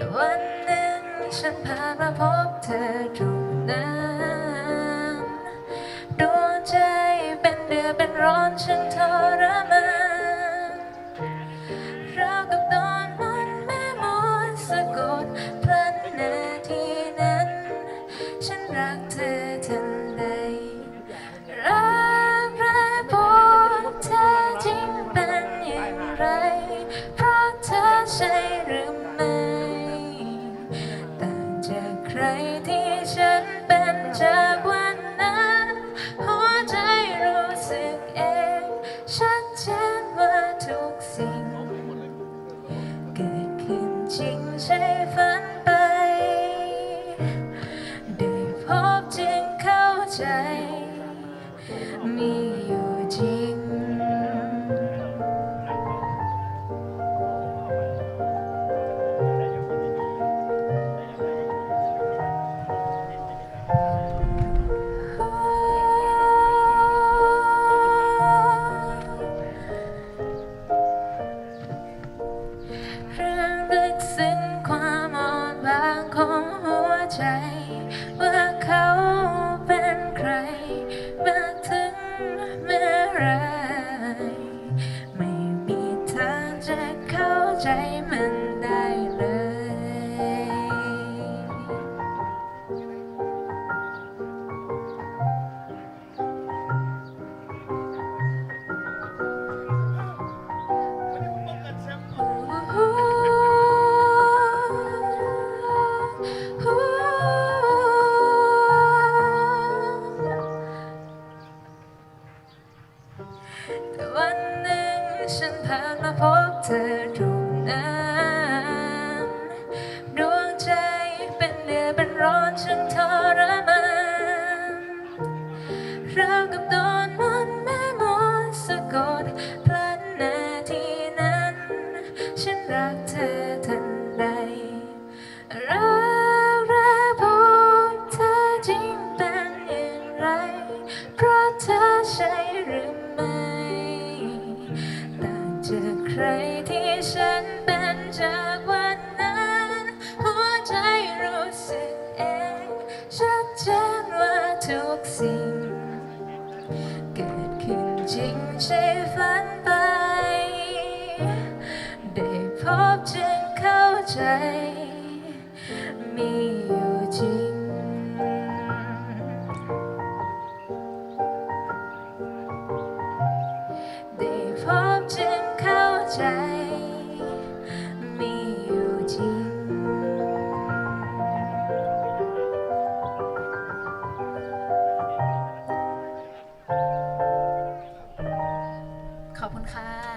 แต่วันหนึ่งฉันผ่านมาพบเธอตรงนั้นดวงใจเป็นเดือดเป็นร้อนฉันทร ใจมี ไม่มีทางจะเข้าใจมัน มาพบเธอตรงนั้นดวงใจเป็นเดือเป็นร้อนฉันทรมานเรากับโดนมนแม่มนสะกดพลันนาทีนั้น ฉันรักเธอทันใดรักแรกพบเธอจริงเป็นอย่างไร เพราะเธอใช่หรือ ที่ฉันเป็นจากวันนั้น หัวใจรู้สึกเองชัดเจนว่าทุกสิ่ง เกิดขึ้นจริงใช่ไหม